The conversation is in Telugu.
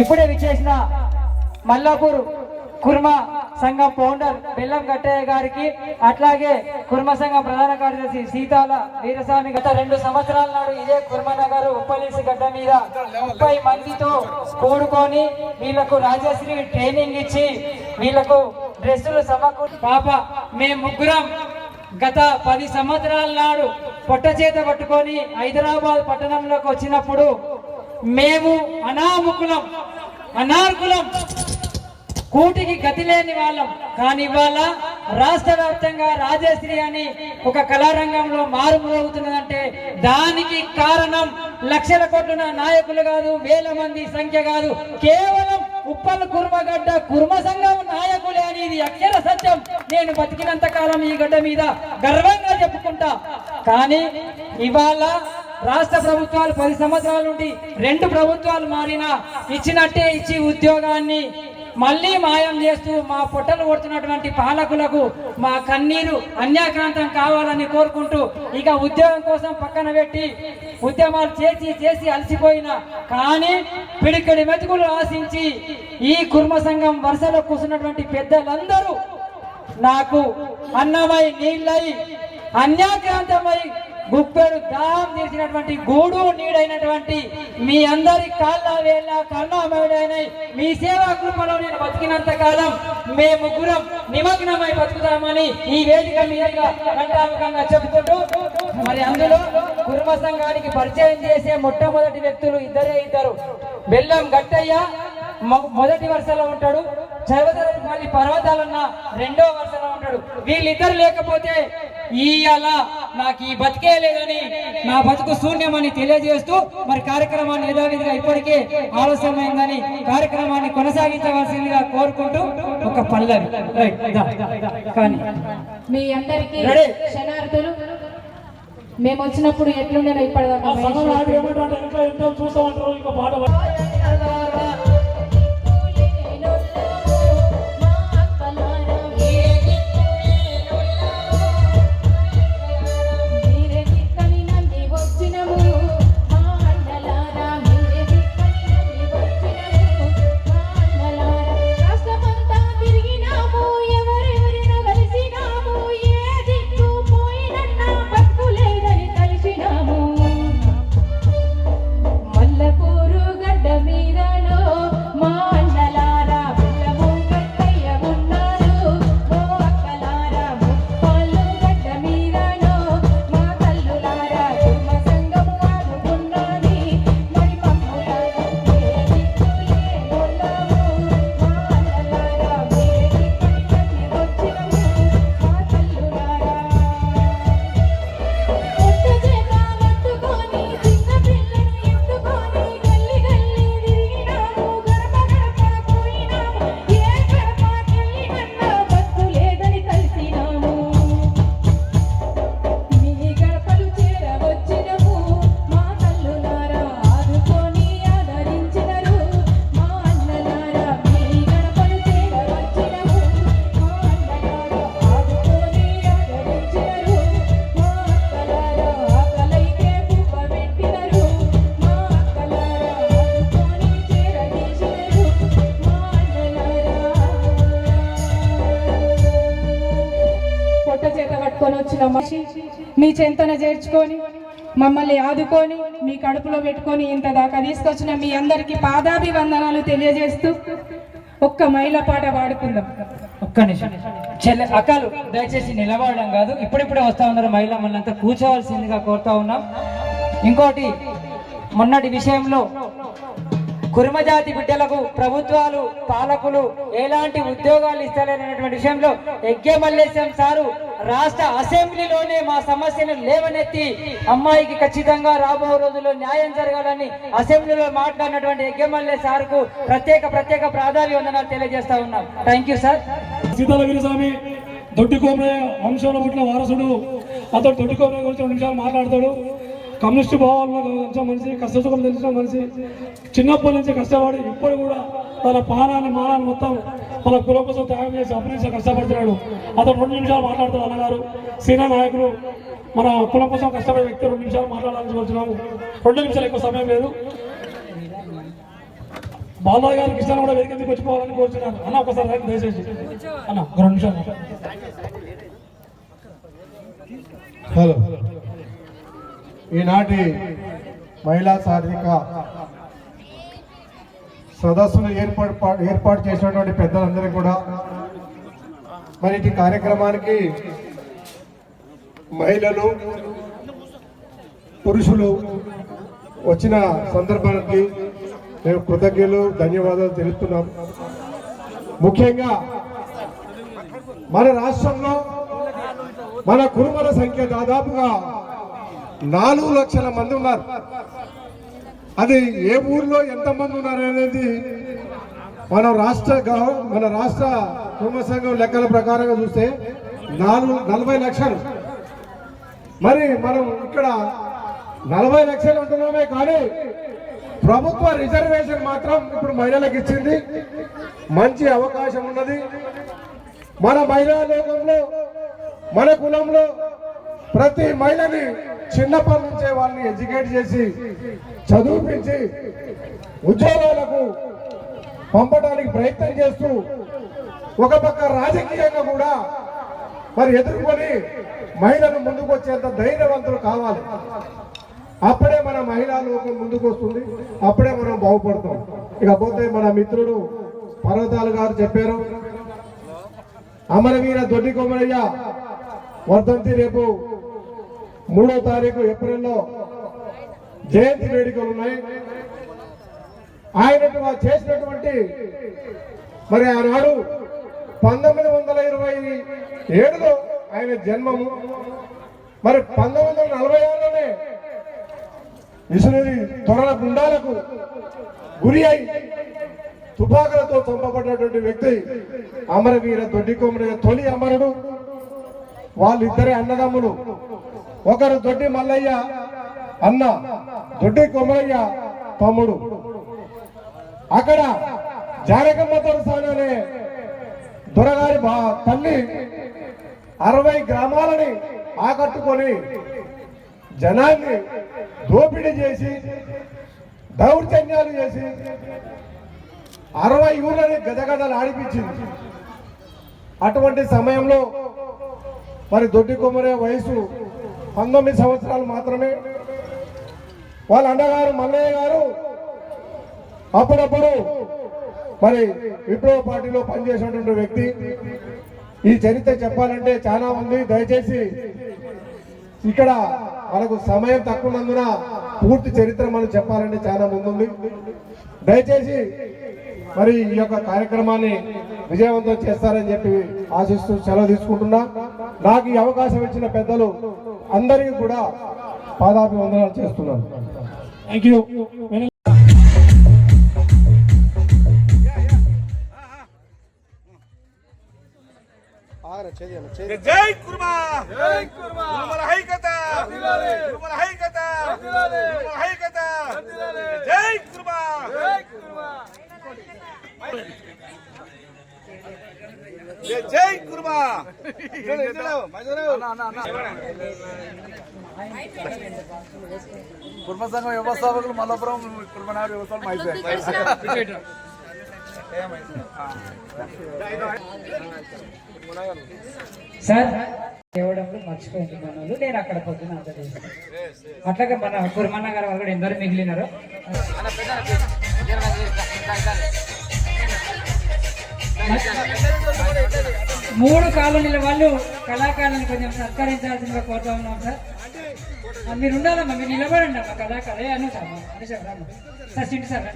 ఇప్పుడే విచ్చేసిన మల్లాపూర్ కుర్మ సంఘం ఫౌండర్ బెల్లం కట్టయ్య గారికి అట్లాగే కుర్మ సంఘం ప్రధాన కార్యదర్శి సీతాల వీరస్వామి గత రెండు సంవత్సరాల నాడు ఇదే కుర్మనగర్ ఉప్పలేసి గడ్డ మీద ముప్పై మందితో కూడుకొని వీళ్ళకు రాజశ్రీ ట్రైనింగ్ ఇచ్చి వీళ్ళకు డ్రెస్సులు సమకూర్ పాప మేము ముగ్గురం గత పది సంవత్సరాల నాడు పొట్ట చేత పట్టుకొని హైదరాబాద్ పట్టణంలోకి వచ్చినప్పుడు మేము అనాముకులం అనార్కులం. కూటికి గతి లేని వాళ్ళం. కానీ ఇవాళ రాష్ట్ర వ్యాప్తంగా రాజశ్రీ అని ఒక కళారంగంలో మారుమోగుతున్నదంటే దానికి కారణం లక్షల కోట్ల నాయకులు కాదు వేల మంది సంఖ్య కాదు. కేవలం ఉప్పల్ కుర్మగడ్డ కుర్మ సంఘం నాయకులే అనేది అక్షర సత్యం. నేను బతికినంత కాలం ఈ గడ్డ మీద గర్వంగా చెప్పుకుంటా. కానీ ఇవాళ రాష్ట్ర ప్రభుత్వాలు పది సంవత్సరాల నుండి రెండు ప్రభుత్వాలు మారినా ఇచ్చినట్టే ఇచ్చి ఉద్యోగాన్ని మళ్ళీ మాయం చేస్తూ మా పొట్టలు కొడుతున్నటువంటి పాలకులకు మా కన్నీరు అన్యాక్రాంతం కావాలని కోరుకుంటూ ఇక ఉద్యోగం కోసం పక్కన పెట్టి ఉద్యమాలు చేసి చేసి అలసిపోయిన కానీ పిడికడి మెతుకులు ఆశించి ఈ కుర్మ సంఘం వరుసలో కూర్చున్నటువంటి పెద్దలందరూ నాకు అన్నమై నీళ్ళై అన్యాక్రాంతమై గుప్పెడు దాహం తీర్చినటువంటి గూడు నీడైనటువంటి మీ అందరి కాళ్ళ వేళ్ళ కర్ణామయుడైన మీ సేవా కృపలో నేను బతికినంత కాలం మే ముగ్గురం నిమగ్నమై బతుకుతామని ఈ వేదిక మీదుగా ఘంటాముఖంగా చెబుతుంటూ మరి అందులో కుర్మ సంఘానికి పరిచయం చేసే మొట్టమొదటి వ్యక్తులు ఇద్దరే ఇద్దరు. బెల్లం గట్టయ్య మొదటి వరుసలో ఉంటాడు. చదవదరపల్లి పర్వతాలన్న రెండో వరుసలో ఉంటాడు. వీళ్ళిద్దరు లేకపోతే ఇయ్యాల నాకు ఈ బతికే లేదని నా బతుకు శూన్యమని తెలియజేస్తూ మరి కార్యక్రమాన్ని యథావిధిగా ఇప్పటికే ఆలస్యమైందని కార్యక్రమాన్ని కొనసాగించవలసిందిగా కోరుకుంటూ ఒక పల్లవి. కానీ మీ అందరికీ. క్షణార్థులు మేము వచ్చినప్పుడు ఎట్లుండేనో ఇప్పటిదాకా మీ చెంతన చేర్చుకొని మమ్మల్ని ఆదుకొని మీ కడుపులో పెట్టుకొని ఇంత దాకా తీసుకొచ్చిన మీ అందరికి పాదాభివందనాలు తెలియజేస్తూ ఒక్క మైల పాట పాడుకుందాం. ఒక్క నిమిషం. చెల్లె అక్కలు దయచేసి నిలబడడం కాదు. ఇప్పుడిప్పుడే వస్తా ఉన్నారు మహిళ మనంతా కూర్చోవలసిందిగా కోరుతా ఉన్నాం. ఇంకోటి మొన్నటి విషయంలో కురుమజాతి బిడ్డలకు ప్రభుత్వాలు పాలకులు ఎలాంటి ఉద్యోగాలు ఇస్తలేనటువంటి విషయంలో ఎగ్గే మల్లేశం సారు రాష్ట్ర అసెంబ్లీలోనే మా సమస్యను లేవనెత్తి అమ్మాయికి ఖచ్చితంగా రాబో రోజుల్లో న్యాయం జరగాలని అసెంబ్లీలో మాట్లాడినటువంటి ఎగ్గే సార్ సార్కు ప్రత్యేక ప్రత్యేక ప్రాధాన్యవందనాలు తెలియజేస్తా ఉన్నాం. థ్యాంక్ యూ సార్ సీతాలగిరి స్వామి దొడ్డి వంశంలో పుట్టిన వారసుడు. అతడు దొడ్డి గురించి రెండు నిమిషాలు మాట్లాడతాడు. కమ్యూనిస్ట్ భావాలను కొంచెం మనిషి కష్టసుఖం తెలిసిన మనిషి చిన్నప్పటి నుంచి కష్టపడి ఇప్పుడు కూడా తన పానాన్ని మానాన్ని మొత్తం మన కుల కోసం త్యాగం చేసి అభివృద్ధి కష్టపడుతున్నాడు. అతను రెండు నిమిషాలు మాట్లాడుతాడు అన్నగారు. సీనియర్ నాయకులు మన కులం కోసం కష్టపడే వ్యక్తి రెండు నిమిషాలు మాట్లాడాలని కోరుతున్నాము రెండు నిమిషాలు ఎక్కువ సమయం లేదు. బాలరావు గారు కృష్ణ కూడా వేదిక వచ్చిపోవాలని కోరుతున్నాను. అన్న ఒకసారి రైతు దయచేసి. అన్న ఒక రెండు నిమిషాలు హలో. ఈనాటి మహిళా సాధిక సదస్సును ఏర్పాటు ఏర్పాటు చేసినటువంటి పెద్దలందరూ కూడా మరి ఈ కార్యక్రమానికి మహిళలు పురుషులు వచ్చిన సందర్భానికి మేము కృతజ్ఞతలు ధన్యవాదాలు తెలుపుతున్నాం. ముఖ్యంగా మన రాష్ట్రంలో మన కురుమల సంఖ్య దాదాపుగా నాలుగు లక్షల మంది ఉన్నారు. అది ఏ ఊర్లో ఎంతమంది ఉన్నారు అనేది మన రాష్ట్ర మన రాష్ట్ర కుటుంబ సంఘం లెక్కల ప్రకారంగా చూస్తే నాలుగు నలభై లక్షలు. మరి మనం ఇక్కడ నలభై లక్షలు ఉంటున్నామే కానీ ప్రభుత్వ రిజర్వేషన్ మాత్రం ఇప్పుడు మహిళలకు ఇచ్చింది. మంచి అవకాశం ఉన్నది. మన మహిళా లోకంలో మన కులంలో ప్రతి మహిళని చిన్నప్పటి నుంచే వాళ్ళని ఎడ్యుకేట్ చేసి చదువుపించి ఉద్యోగాలకు పంపడానికి ప్రయత్నం చేస్తూ ఒక పక్క రాజకీయంగా కూడా మరి ఎదుర్కొని మహిళలు ముందుకు వచ్చేంత ధైర్యవంతులు కావాలి. అప్పుడే మన మహిళా లోకం ముందుకు వస్తుంది అప్పుడే మనం బాగుపడతాం. ఇకపోతే మన మిత్రుడు పర్వతాలు గారు చెప్పారు అమరవీర దొడ్డి కొమరయ్య వర్ధంతి రేపు మూడో తారీఖు ఏప్రిల్లో జయంతి వేడుకలు ఉన్నాయి. ఆయన చేసినటువంటి మరి ఆనాడు పంతొమ్మిది వందల ఇరవై ఏడులో ఆయన జన్మము. మరి పంతొమ్మిది వందల నలభై ఆరులోనే విసునూరి త్వరల గుండాలకు గురి అయి తుపాకులతో చంపబడినటువంటి వ్యక్తి అమరవీర దొడ్డి తొలి అమరుడు. వాళ్ళిద్దరే అన్నదమ్ములు. ఒకరు దొడ్డి మల్లయ్య అన్న దొడ్డి కొమరయ్య తమ్ముడు. అక్కడ జానకమ్మ తొరసాని అనే దొరగారి బా తల్లి అరవై గ్రామాలని ఆకట్టుకొని జనాన్ని దోపిడీ చేసి దౌర్జన్యాలు చేసి అరవై ఊళ్ళని గదగదలు ఆడిపించింది. అటువంటి సమయంలో మరి దొడ్డి కొమ్మరే వయసు పంతొమ్మిది సంవత్సరాలు మాత్రమే. వాళ్ళ అన్నగారు మల్లయ్య గారు అప్పుడప్పుడు మరి విప్లవ పార్టీలో పనిచేసినటువంటి వ్యక్తి. ఈ చరిత్ర చెప్పాలంటే చాలా ఉంది. దయచేసి ఇక్కడ మనకు సమయం తక్కువనందున పూర్తి చరిత్ర మనం చెప్పాలంటే చాలా ముందుంది. దయచేసి మరి ఈ యొక్క కార్యక్రమాన్ని విజయవంతం చేస్తారని చెప్పి ఆశిస్తూ సెలవు తీసుకుంటున్నా. నాకు ఈ అవకాశం ఇచ్చిన పెద్దలు అందరికీ కూడా పాదాభివందనాలు చేస్తున్నాను. థ్యాంక్ యూ జై కుర్మా! జై కుర్మా హైకత! హైకత హైకత జై కుర్మా జై కుర్మా జై కుర్మా. కుర్మ సంఘం వ్యవస్థాపకులు మల్లపురం కుర్మనాడు వ్యవస్థలు అయిపోయాయి సార్ ఇవ్వడంలో మర్చిపోయింది మనోళ్ళు. నేను అక్కడ పొద్దున అట్లాగే మన కుర్మన్న గారు వాళ్ళు కూడా ఎందరో మిగిలినారు. మూడు కాలనీల వాళ్ళు కళాకారులను కొంచెం సత్కరించాల్సిందిగా కోరుతా ఉన్నాం సార్. మీరు ఉండాలమ్మా మీరు నిలబడండి అమ్మా కళాకారే అను సార్ సార్ సార్ సింటి సార్